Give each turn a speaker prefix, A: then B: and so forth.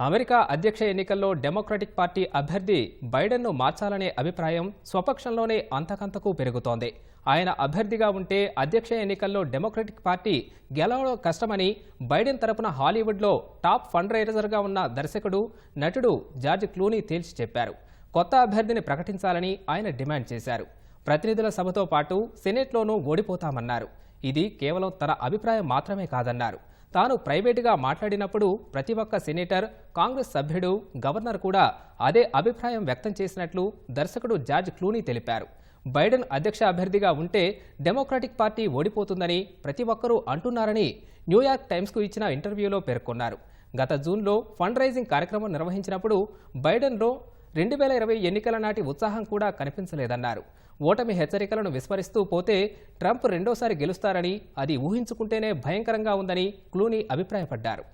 A: America అధ్యక్ష ఎన్నికల్లో democratic party అభ్యర్థి బైడెన్ను మార్చాలనే అభిప్రాయం స్వపక్షంలోనే అంతకంతకు పెరుగుతోంది. ఆయన అభ్యర్థిగా ఉంటే అధ్యక్ష ఎన్నికల్లో డెమోక్రటిక్ పార్టీ గెలవడం కష్టమని బైడెన్ తరపున హాలీవుడ్లో టాప్ ఫండ్ రైజర్గా ఉన్న దర్శకుడు నటుడు జార్జ్ క్లూనీ తేల్చి చెప్పారు. కొత్త అభ్యర్థిని ప్రకటించాలని ఆయన డిమాండ్ చేశారు. ప్రతినిధుల సభతో పాటు సెనేట్లోనూ ఓడిపోతామన్నారు. ఇది కేవలం తన అభిప్రాయం మాత్రమే కాదన్నారు. తాను ప్రైవేటుగా మాట్లాడినప్పుడు ప్రతి ఒక్క సెనేటర్ కాంగ్రెస్ సభ్యుడు గవర్నర్ కూడా అదే అభిప్రాయం వ్యక్తం చేసినట్లు దర్శకుడు జార్జ్ క్లూనీ తెలిపారు. బైడెన్ అధ్యక్ష అభ్యర్థిగా ఉంటే డెమోక్రాటిక్ పార్టీ ఓడిపోతుందని ప్రతి ఒక్కరూ అంటున్నారని న్యూయార్క్ టైమ్స్కు ఇచ్చిన ఇంటర్వ్యూలో పేర్కొన్నారు. గత జూన్లో ఫండ్ రైజింగ్ కార్యక్రమం నిర్వహించినప్పుడు బైడెన్లో రెండు వేల ఇరవై ఎన్నికల నాటి ఉత్సాహం కూడా కనిపించలేదన్నారు. ఓటమి హెచ్చరికలను విస్మరిస్తూ పోతే ట్రంప్ రెండోసారి గెలుస్తారని అది ఊహించుకుంటేనే భయంకరంగా ఉందని క్లూనీ అభిప్రాయపడ్డారు.